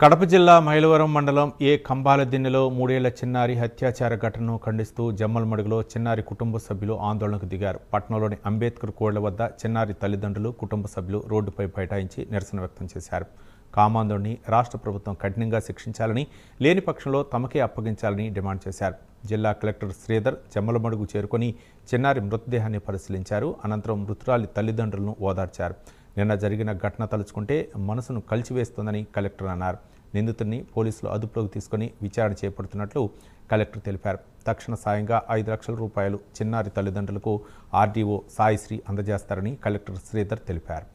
కడప జిల్లా మైలవరం మండలం ఏ కంబాల దిన్నెలో మూడేళ్ళ చిన్నారి హత్యాచార ఘటనను ఖండిస్తూ జమ్మలమడుగులో చిన్నారి కుటుంబ సభ్యులు ఆందోళనకు దిగారు. పట్టణంలోని అంబేద్కర్ కోళ్ళ వద్ద చిన్నారి తల్లిదండ్రులు కుటుంబ సభ్యులు రోడ్డుపై బైఠాయించి నిరసన వ్యక్తం చేశారు. కామాంధుడిని రాష్ట్ర ప్రభుత్వం కఠినంగా శిక్షించాలని లేని పక్షంలో తమకే అప్పగించాలని డిమాండ్ చేశారు. జిల్లా కలెక్టర్ శ్రీధర్ జమ్మలమడుగు చేరుకొని చిన్నారి మృతదేహాన్ని పరిశీలించారు. అనంతరం మృతురాలి తల్లిదండ్రులను ఓదార్చారు. నిన్న జరిగిన ఘటన తలుచుకుంటే మనసును కలిచివేస్తోందని కలెక్టర్ అన్నారు. నిందితుడిని పోలీసులు అదుపులోకి తీసుకుని విచారణ చేపడుతున్నట్లు కలెక్టర్ తెలిపారు. తక్షణ సాయంగా ఐదు లక్షల రూపాయలు చిన్నారి తల్లిదండ్రులకు ఆర్డీఓ సాయిశ్రీ అందజేస్తారని కలెక్టర్ శ్రీధర్ తెలిపారు.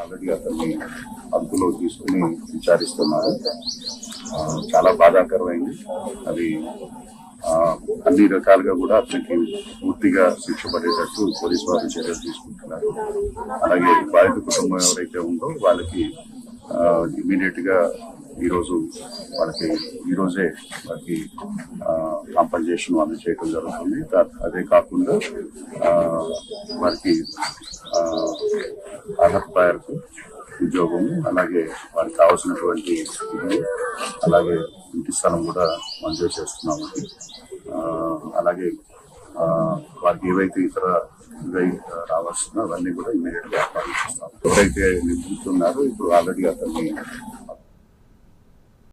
ఆల్రెడీ అతన్ని అదుపులో తీసుకుని విచారిస్తున్నారు. చాలా బాధాకరమైంది. అది అన్ని రకాలుగా కూడా అతనికి పూర్తిగా శిక్ష పడేటట్టు పోలీసు వారు చర్యలు తీసుకుంటున్నారు. అలాగే బాధిత కుటుంబం ఎవరైతే ఉందో వాళ్ళకి ఇమీడియట్గా ఈరోజు వాళ్ళకి ఈరోజే వాళ్ళకి కాంపన్సేషన్ అందజేయడం జరుగుతుంది. అదే కాకుండా వారికి అర్హత ఉద్యోగము అలాగే వారికి కావాల్సినటువంటి అలాగే ఇంటి స్థలం కూడా మంజూరు చేస్తున్నామండి అలాగే వారికి ఏవైతే ఇతర ఇవై రావాల్సిన అవన్నీ కూడా ఇమీడియట్గా ఎవరైతే నిందితున్నారో ఇప్పుడు ఆల్రెడీ అతన్ని